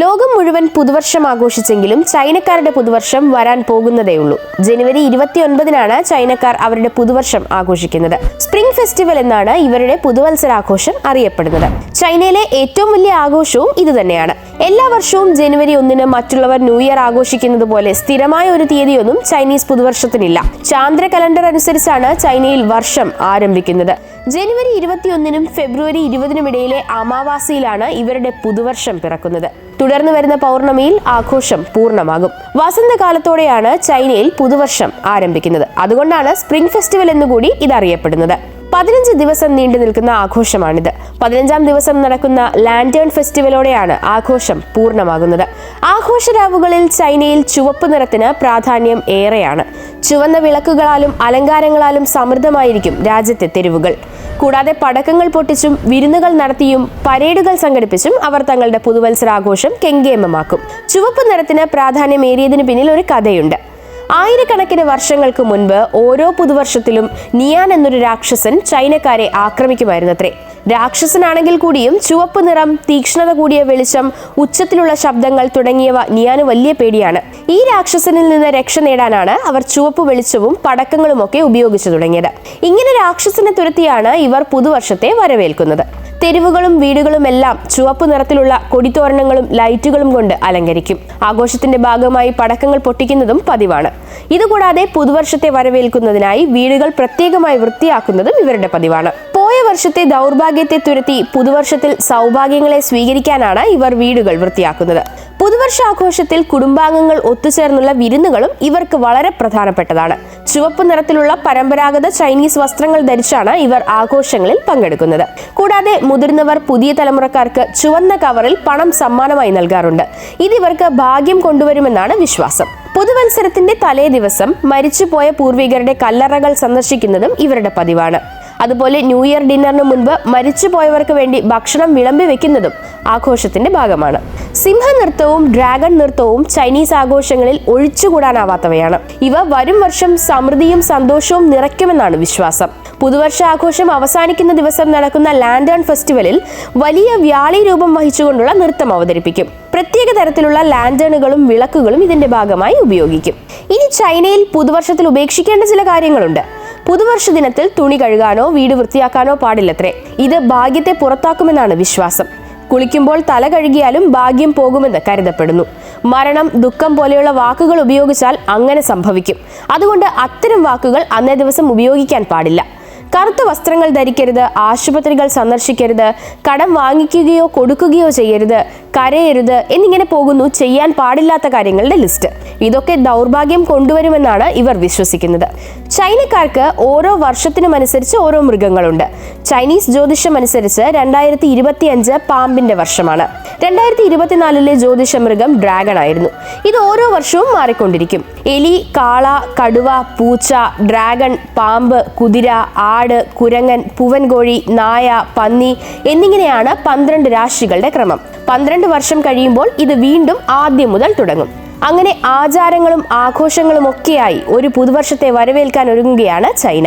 ലോകം മുഴുവൻ പുതുവർഷം ആഘോഷിച്ചെങ്കിലും ചൈനക്കാരുടെ പുതുവർഷം വരാൻ പോകുന്നതേയുള്ളൂ. ജനുവരി ഇരുപത്തിയൊൻപതിനാണ് ചൈനക്കാർ അവരുടെ പുതുവർഷം ആഘോഷിക്കുന്നത്. സ്പ്രിംഗ് ഫെസ്റ്റിവൽ എന്നാണ് ഇവരുടെ പുതുവത്സരാഘോഷം അറിയപ്പെടുന്നത്. ചൈനയിലെ ഏറ്റവും വലിയ ആഘോഷവും ഇതുതന്നെയാണ്. എല്ലാ വർഷവും ജനുവരി ഒന്നിന് മറ്റുള്ളവർ ന്യൂ ഇയർ ആഘോഷിക്കുന്നത് പോലെ സ്ഥിരമായ ഒരു തീയതിയൊന്നും ചൈനീസ് പുതുവർഷത്തിനില്ല. ചാന്ദ്ര കലണ്ടർ അനുസരിച്ചാണ് ചൈനയിൽ വർഷം ആരംഭിക്കുന്നത്. ജനുവരി ഇരുപത്തിയൊന്നിനും ഫെബ്രുവരി ഇരുപതിനും ഇടയിലെ അമാവാസിയിലാണ് ഇവരുടെ പുതുവർഷം പിറക്കുന്നത്. തുടർന്ന് വരുന്ന പൗർണമിയിൽ ആഘോഷം പൂർണമാകും. വസന്തകാലത്തോടെയാണ് ചൈനയിൽ പുതുവർഷം ആരംഭിക്കുന്നത്. അതുകൊണ്ടാണ് സ്പ്രിംഗ് ഫെസ്റ്റിവൽ എന്നുകൂടി ഇതറിയപ്പെടുന്നത്. പതിനഞ്ച് ദിവസം നീണ്ടു നിൽക്കുന്ന ആഘോഷമാണിത്. പതിനഞ്ചാം ദിവസം നടക്കുന്ന ലാൻഡേൺ ഫെസ്റ്റിവലോടെയാണ് ആഘോഷം പൂർണമാകുന്നത്. ആഘോഷരാവുകളിൽ ചൈനയിൽ ചുവപ്പ് നിറത്തിന് പ്രാധാന്യം ഏറെയാണ്. ചുവന്ന വിളക്കുകളാലും അലങ്കാരങ്ങളാലും സമൃദ്ധമായിരിക്കും രാജ്യത്തെ തെരുവുകൾ. കൂടാതെ പടക്കങ്ങൾ പൊട്ടിച്ചും വിരുന്നുകൾ നടത്തിയും പരേഡുകൾ സംഘടിപ്പിച്ചും അവർ തങ്ങളുടെ പുതുവത്സരാഘോഷം കെങ്കേമമാക്കും. ചുവപ്പ് നിറത്തിന് പ്രാധാന്യമേറിയതിന് പിന്നിൽ ഒരു കഥയുണ്ട്. ആയിരക്കണക്കിന് വർഷങ്ങൾക്ക് മുൻപ് ഓരോ പുതുവർഷത്തിലും നിയാൻ എന്നൊരു രാക്ഷസൻ ചൈനക്കാരെ ആക്രമിക്കുമായിരുന്നത്രേ. രാക്ഷസനാണെങ്കിൽ കൂടിയും ചുവപ്പ് നിറം തീക്ഷ്ണത കൂടിയ വെളിച്ചം ഉച്ചത്തിലുള്ള ശബ്ദങ്ങൾ തുടങ്ങിയവ നിയാന് വലിയ പേടിയാണ്. ഈ രാക്ഷസനിൽ നിന്ന് രക്ഷ നേടാനാണ് അവർ ചുവപ്പ് വെളിച്ചവും പടക്കങ്ങളുമൊക്കെ ഉപയോഗിച്ചു തുടങ്ങിയത്. ഇങ്ങനെ രാക്ഷസനെ തുരത്തിയാണ് ഇവർ പുതുവർഷത്തെ വരവേൽക്കുന്നത്. തെരുവുകളും വീടുകളും എല്ലാം ചുവപ്പ് നിറത്തിലുള്ള കൊടിത്തോരണങ്ങളും ലൈറ്റുകളും കൊണ്ട് അലങ്കരിക്കും. ആഘോഷത്തിന്റെ ഭാഗമായി പടക്കങ്ങൾ പൊട്ടിക്കുന്നതും പതിവാണ്. ഇതുകൂടാതെ പുതുവർഷത്തെ വരവേൽക്കുന്നതിനായി വീടുകൾ പ്രത്യേകമായി വൃത്തിയാക്കുന്നതും ഇവരുടെ പതിവാണ്. വർഷത്തെ ദൗർഭാഗ്യത്തെ തുരത്തി പുതുവർഷത്തിൽ സൗഭാഗ്യങ്ങളെ സ്വീകരിക്കാനാണ് ഇവർ വീടുകൾ വൃത്തിയാക്കുന്നത്. പുതുവർഷാഘോഷത്തിൽ കുടുംബാംഗങ്ങൾ ഒത്തുചേർന്നുള്ള വിരുന്നുകളും ഇവർക്ക് വളരെ പ്രധാനപ്പെട്ടതാണ്. ചുവപ്പ് നിറത്തിലുള്ള പരമ്പരാഗത ചൈനീസ് വസ്ത്രങ്ങൾ ധരിച്ചാണ് ഇവർ ആഘോഷങ്ങളിൽ പങ്കെടുക്കുന്നത്. കൂടാതെ മുതിർന്നവർ പുതിയ തലമുറക്കാർക്ക് ചുവന്ന കവറിൽ പണം സമ്മാനമായി നൽകാറുണ്ട്. ഇത് ഇവർക്ക് ഭാഗ്യം കൊണ്ടുവരുമെന്നാണ് വിശ്വാസം. പുതുവത്സരത്തിന്റെ തലേ ദിവസം മരിച്ചുപോയ പൂർവികരുടെ കല്ലറകൾ സന്ദർശിക്കുന്നതും ഇവരുടെ പതിവാണ്. അതുപോലെ ന്യൂ ഇയർ ഡിന്നറിന് മുൻപ് മരിച്ചുപോയവർക്ക് വേണ്ടി ഭക്ഷണം വിളമ്പി വെക്കുന്നതും ആഘോഷത്തിന്റെ ഭാഗമാണ്. സിംഹ നൃത്തവും ഡ്രാഗൺ നൃത്തവും ചൈനീസ് ആഘോഷങ്ങളിൽ ഒഴിച്ചുകൂടാനാവാത്തവയാണ്. ഇവ വരും വർഷം സമൃദ്ധിയും സന്തോഷവും നിറയ്ക്കുമെന്നാണ് വിശ്വാസം. പുതുവർഷ ആഘോഷം അവസാനിക്കുന്ന ദിവസം നടക്കുന്ന ലാൻഡേൺ ഫെസ്റ്റിവലിൽ വലിയ വ്യാളി രൂപം വഹിച്ചുകൊണ്ടുള്ള നൃത്തം അവതരിപ്പിക്കും. പ്രത്യേക തരത്തിലുള്ള ലാൻഡേണുകളും വിളക്കുകളും ഇതിന്റെ ഭാഗമായി ഉപയോഗിക്കും. ഇനി ചൈനയിൽ പുതുവർഷത്തിൽ ഉപേക്ഷിക്കേണ്ട ചില കാര്യങ്ങളുണ്ട്. പുതുവർഷ ദിനത്തിൽ തുണി കഴുകാനോ വീട് വൃത്തിയാക്കാനോ പാടില്ലത്രേ. ഇത് ഭാഗ്യത്തെ പുറത്താക്കുമെന്നാണ് വിശ്വാസം. കുളിക്കുമ്പോൾ തല കഴുകിയാലും ഭാഗ്യം പോകുമെന്ന് കരുതപ്പെടുന്നു. മരണം ദുഃഖം പോലെയുള്ള വാക്കുകൾ ഉപയോഗിച്ചാൽ അങ്ങനെ സംഭവിക്കും. അതുകൊണ്ട് അത്തരം വാക്കുകൾ അന്നേ ദിവസം ഉപയോഗിക്കാൻ പാടില്ല. കറുത്ത വസ്ത്രങ്ങൾ ധരിക്കരുത് ആശുപത്രികൾ സന്ദർശിക്കരുത് കടം വാങ്ങിക്കുകയോ കൊടുക്കുകയോ ചെയ്യരുത് കരയരുത് എന്നിങ്ങനെ പോകുന്നു ചെയ്യാൻ പാടില്ലാത്ത കാര്യങ്ങളുടെ ലിസ്റ്റ്. ഇതൊക്കെ ദൗർഭാഗ്യം കൊണ്ടുവരുമെന്നാണ് ഇവർ വിശ്വസിക്കുന്നത്. ചൈനക്കാർക്ക് ഓരോ വർഷത്തിനുമനുസരിച്ച് ഓരോ മൃഗങ്ങളുണ്ട്. ചൈനീസ് ജ്യോതിഷം അനുസരിച്ച് രണ്ടായിരത്തി ഇരുപത്തി അഞ്ച് പാമ്പിന്റെ വർഷമാണ്. രണ്ടായിരത്തി ഇരുപത്തിനാലിലെ ജ്യോതിഷ മൃഗം ഡ്രാഗൺ ആയിരുന്നു. ഇത് ഓരോ വർഷവും മാറിക്കൊണ്ടിരിക്കും. എലി കാള കടുവ പൂച്ച ഡ്രാഗൺ പാമ്പ് കുതിര ആട് കുരങ്ങൻ പൂവൻകോഴി നായ പന്നി എന്നിങ്ങനെയാണ് പന്ത്രണ്ട് രാശികളുടെ ക്രമം. പന്ത്രണ്ട് വർഷം കഴിയുമ്പോൾ ഇത് വീണ്ടും ആദ്യം മുതൽ തുടങ്ങും. അങ്ങനെ ആചാരങ്ങളും ആഘോഷങ്ങളും ഒക്കെയായി ഒരു പുതുവർഷത്തെ വരവേൽക്കാൻ ഒരുങ്ങുകയാണ് ചൈന.